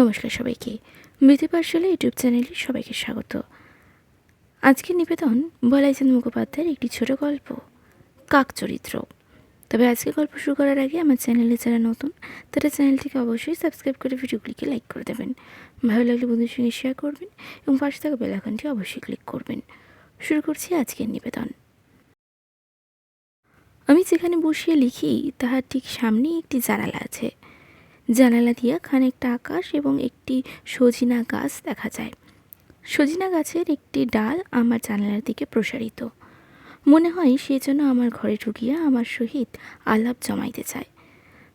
নমস্কার সবাইকে। মৃতি পাঠশালা ইউটিউব চ্যানেলে সবাইকে স্বাগত। আজকের নিবেদন বলাইচাঁদ মুখোপাধ্যায়ের একটি ছোট গল্প, কাক চরিত্র। তবে আজকে গল্প শুরু করার আগে আমার চ্যানেলে যারা নতুন, তারা চ্যানেলটিকে অবশ্যই সাবস্ক্রাইব করে ভিডিওগুলিকে লাইক করে দেবেন। ভালো লাগলে বন্ধুর সঙ্গে শেয়ার করবেন এবং পাশে থাকা বেলাকনটি অবশ্যই ক্লিক করবেন। শুরু করছি আজকের নিবেদন। আমি যেখানে বসিয়ে লিখি, তাহার ঠিক সামনেই একটি জানালা আছে। জানালা দিয়া খানিকটা আকাশ এবং একটি সজিনা গাছ দেখা যায়। সজিনা গাছের একটি ডাল আমার জানালার দিকে প্রসারিত। মনে হয় সে যেন আমার ঘরে ঢুকিয়া আমার সহিত আলাপ জমাইতে চায়।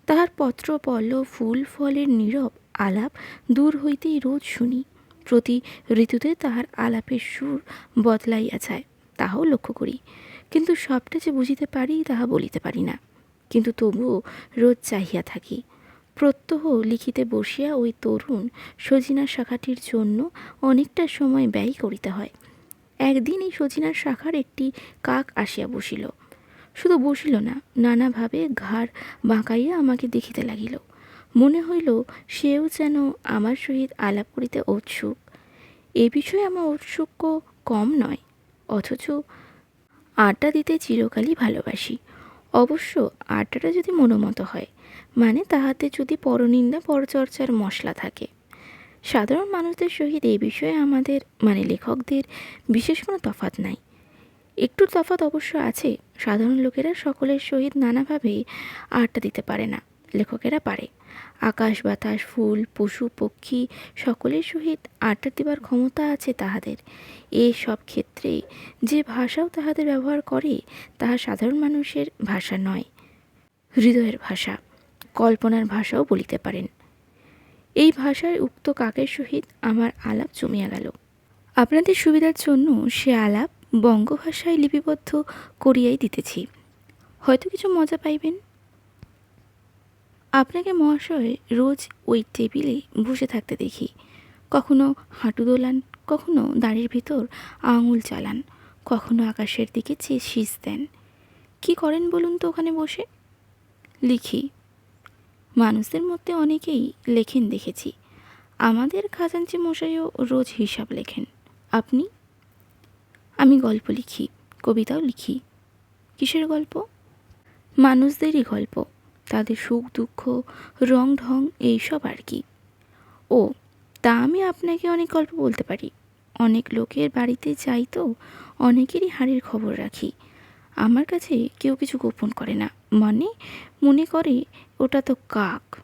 তাহার পত্র, পল্ল, ফুল, ফলের নীরব আলাপ দূর হইতেই রোজ শুনি। প্রতি ঋতুতে তাহার আলাপের সুর বদলাইয়া যায়, তাহাও লক্ষ্য করি। কিন্তু সবটা যে বুঝিতে পারি, তাহা বলিতে পারি না। কিন্তু তবুও রোজ চাহিয়া থাকি। প্রত্যহ লিখিতে বসিয়া ওই তরুণ সজিনার শাখাটির জন্য অনেকটা সময় ব্যয় করিতে হয়। একদিন এই সজিনার শাখার একটি কাক আসিয়া বসিল। শুধু বসিল না, নানাভাবে ঘাড় বাঁকাইয়া আমাকে দেখিতে লাগিল। মনে হইল সেও যেন আমার সহিত আলাপ করিতে উৎসুক। এ বিষয়ে আমার ঔৎসুক্য কম নয়, অথচ আড্ডা দিতে চিরকালই ভালোবাসি। অবশ্য আড্ডাটা যদি মনোমতো হয় মানে তাহাতে যদি পরনিন্দা, পরচর্চার মশলা থাকে। সাধারণ মানুষদের সহিত এই বিষয়ে আমাদের মানে লেখকদের বিশেষ কোনো তফাৎ নাই। একটু তফাৎ অবশ্য আছে, সাধারণ লোকেরা সকলের সহিত নানাভাবে আড্ডা দিতে পারে না, লেখকেরা পারে। আকাশ, বাতাস, ফুল, পশু, পক্ষী সকলের সহিত আড্ডা দেবার ক্ষমতা আছে তাহাদের। এ সব ক্ষেত্রে যে ভাষাও তাহাদের ব্যবহার করে, তাহা সাধারণ মানুষের ভাষা নয়, হৃদয়ের ভাষা। কল্পনার ভাষাও বলিতে পারেন। এই ভাষায় উক্ত কাকের সহিত আমার আলাপ জমিয়া গেল। আপনাদের সুবিধার জন্য সে আলাপ বঙ্গভাষায় লিপিবদ্ধ করিয়াই দিতেছি। হয়তো কিছু মজা পাইবেন। আপনাকে মহাশয় রোজ ওই টেবিলে বসে থাকতে দেখি। কখনো হাঁটু দোলান, কখনো দাড়ির ভিতর আঙুল চালান, কখনো আকাশের দিকে চেয়ে শীষ দেন। কী করেন বলুন তো ওখানে বসে? লিখি মানুষদের মধ্যে অনেকেই লেখেন দেখেছি। আমাদের খাজাঞ্চি মশাইও রোজ হিসাব লেখেন। আপনি? আমি গল্প লিখি, কবিতাও লিখি। কিসের গল্প? মানুষদেরই গল্প। তাদের সুখ, দুঃখ, রং, ঢং, এইসব আর কি। ও, তা আমি আপনাকে অনেক গল্প বলতে পারি। অনেক লোকের বাড়িতে যাই তো, অনেকেরই হাড়ের খবর রাখি। আমার কাছে কেউ কিছু গোপন করে না। মানে মনে করে ওটা তো কাক।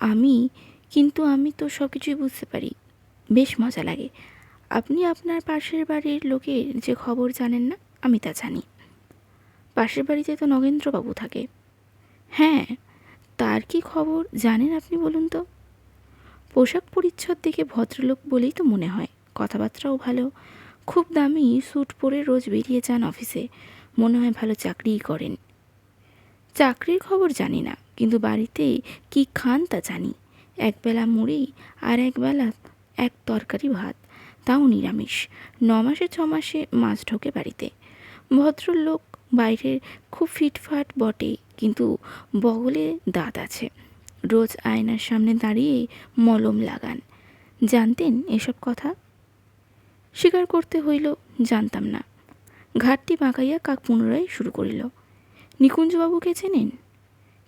আমি, কিন্তু আমি তো সব কিছুই বুঝতে পারি। বেশ মজা লাগে। আপনি আপনার পাশের বাড়ির লোকের যে খবর জানেন না, আমি তা জানি। পাশের বাড়িতে তো নগেন্দ্রবাবু থাকে। হ্যাঁ তার কি খবর জানেন আপনি বলুন তো? পোশাক পরিচ্ছদ দেখে ভদ্রলোক বলেই তো মনে হয়। কথাবার্তাও ভালো। খুব দামি স্যুট পরে রোজ বেরিয়ে যান অফিসে। মনে হয় ভালো চাকরিই করেন। চাকরির খবর জানি না, কিন্তু বাড়িতে কি খান তা জানি। একবেলা মুড়ি আর একবেলা এক তরকারি ভাত, তাও নিরামিষ। ন মাসে ছ মাসে মাছ ঢোকে বাড়িতে। ভদ্রলোক বাইরের খুব ফিটফাট বটে, কিন্তু বগলে দাঁত আছে। রোজ আয়নার সামনে দাঁড়িয়ে মলম লাগান। জানতেন এসব কথা? স্বীকার করতে হইল, জানতাম না। ঘাটটি বাঁকাইয়া কাক পুনরায় শুরু করিল। নিকুঞ্জবাবুকে চেনেন?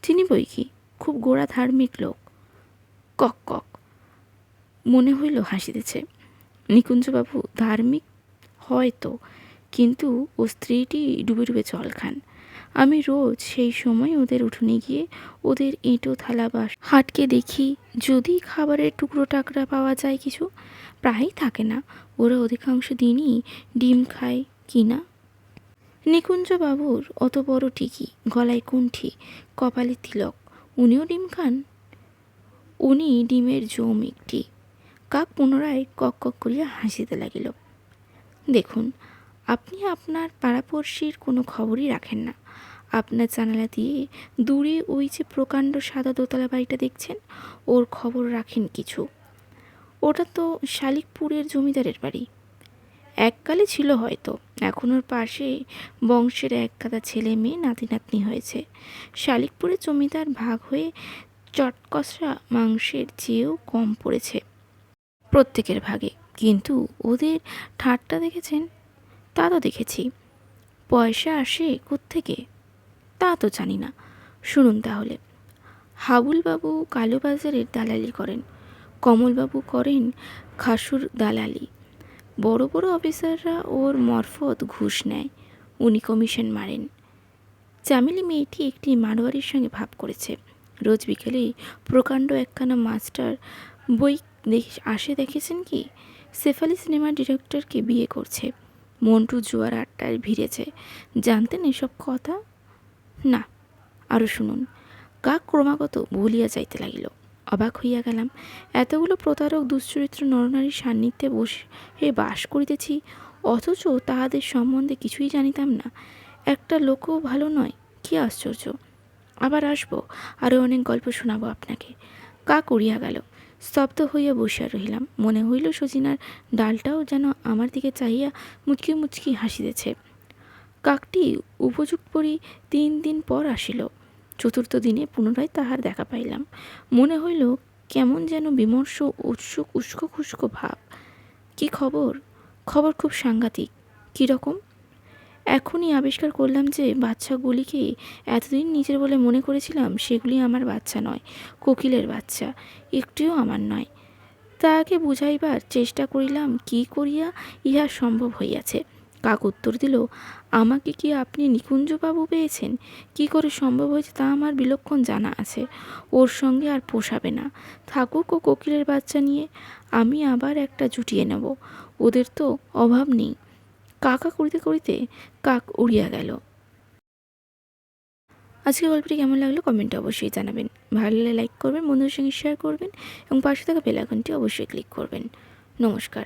চিনি বই কি? খুব গোড়া ধার্মিক লোক। কক কক। মনে হইল হাসিতেছে। নিকুঞ্জবাবু ধার্মিক হয়তো, কিন্তু ও স্ত্রীটি ডুবে ডুবে জল খান। আমি রোজ সেই সময় ওদের উঠোনে গিয়ে ওদের এঁটো থালা বাস হাটকে দেখি, যদি খাবারের টুকরো টাকরা পাওয়া যায় কিছু। প্রায়ই থাকে না। ওরা অধিকাংশ দিনই ডিম খায় কি না নিকুঞ্জবাবুর অত বড় টিকি গলায় কুণ্ঠি, কপালে তিলক। উনিও ডিম খান? উনি ডিমের জম একটি। কাক পুনরায় কক কক করিয়া হাসিতে লাগিল। দেখুন, আপনি আপনার পাড়াপড়শির কোনো খবরই রাখেন না। আপনার জানালা দিয়ে দূরে ওই যে প্রকাণ্ড সাদা দোতলা বাড়িটা দেখছেন? ওর খবর রাখেন কিছু। ওটা তো শালিকপুরের জমিদারের বাড়ি। এককালে ছিল হয়তো। এখন ওর পাশে বংশের এক কাদা ছেলে মেয়ে নাতি নাতনি হয়েছে। শালিকপুরে জমিদার ভাগ হয়ে চটকসা মাংসের চেয়েও কম পড়েছে প্রত্যেকের ভাগে। কিন্তু ওদের ঠাট্টা দেখেছেন? তা তো দেখেছি। পয়সা আসে কোত্থেকে? তা তো জানি না। শুনুন তাহলে। হাবুলবাবু কালোবাজারের দালালি করেন। কমলবাবু করেন খাসুর দালালি। বড় বড় অফিসাররা ওর মরফত ঘুষ নেয়। উনি কমিশন মারেন। চামেলি মেয়েটি একটি মারোয়ারির সঙ্গে ভাব করেছে। রোজ বিকেলে প্রকাণ্ড একখানা মাস্টার বই দেখে আসে দেখেছেন কি? সেফালি সিনেমার ডিরেক্টরকে বিয়ে করছে। মন্টু জুয়ার আড্ডায় ভিড়েছে। জানতেন এসব কথা? না। আরও শুনুন। কাক ক্রমাগত বলিয়া যাইতে লাগিল। অবাক হইয়া গেলাম। এতগুলো প্রতারক, দুশ্চরিত্র, নরনারীর সান্নিধ্যে বসে বাস করিতেছি, অথচ তাহাদের সম্বন্ধে কিছুই জানিতাম না। একটা লোকও ভালো নয়, কি আশ্চর্য। আবার আসব আরও অনেক গল্প শোনাবো আপনাকে। কা করিয়া গেল। স্তব্ধ হইয়া বসিয়া রহিলাম। মনে হইল সজিনার ডালটাও যেন আমার দিকে চাহিয়া মুচকি মুচকি হাসিতেছে। কাকটি উপযুক্ত পরি তিন দিন পর আসিল। চতুর্থ দিনে পুনরায় তাহার দেখা পাইলাম। মনে হইল কেমন যেন বিমর্ষ, উৎসুক, উস্কো খুস্কো ভাব। কি খবর? খবর খুব সাংঘাতিক। কীরকম এখনই আবিষ্কার করলাম যে বাচ্চাগুলিকে এতদিন নিজের বলে মনে করেছিলাম সেগুলি আমার বাচ্চা নয়, কোকিলের বাচ্চা, একটিও আমার নয়। তাহাকে বুঝাইবার চেষ্টা করিলাম, কি করিয়া ইহা সম্ভব হইয়াছে। কাক উত্তর দিল আমাকে কি আপনি নিকুঞ্জবাবু পেয়েছেন? কি করে সম্ভব হয়েছে তা আমার বিলক্ষণ জানা আছে। ওর সঙ্গে আর পোষাবে না। থাকুক ও কোকিলের বাচ্চা নিয়ে, আমি আবার একটা জুটিয়ে নেব। ওদের তো অভাব নেই। কাকা করিতে করিতে কাক উড়িয়া গেল। আজকে গল্পটি কেমন লাগল কমেন্টে অবশ্যই জানাবেন। ভালো লাগলে লাইক করবেন, বন্ধুদের সঙ্গে শেয়ার করবেন এবং পাশে থাকা বেল আইকনটি অবশ্যই ক্লিক করবেন। নমস্কার।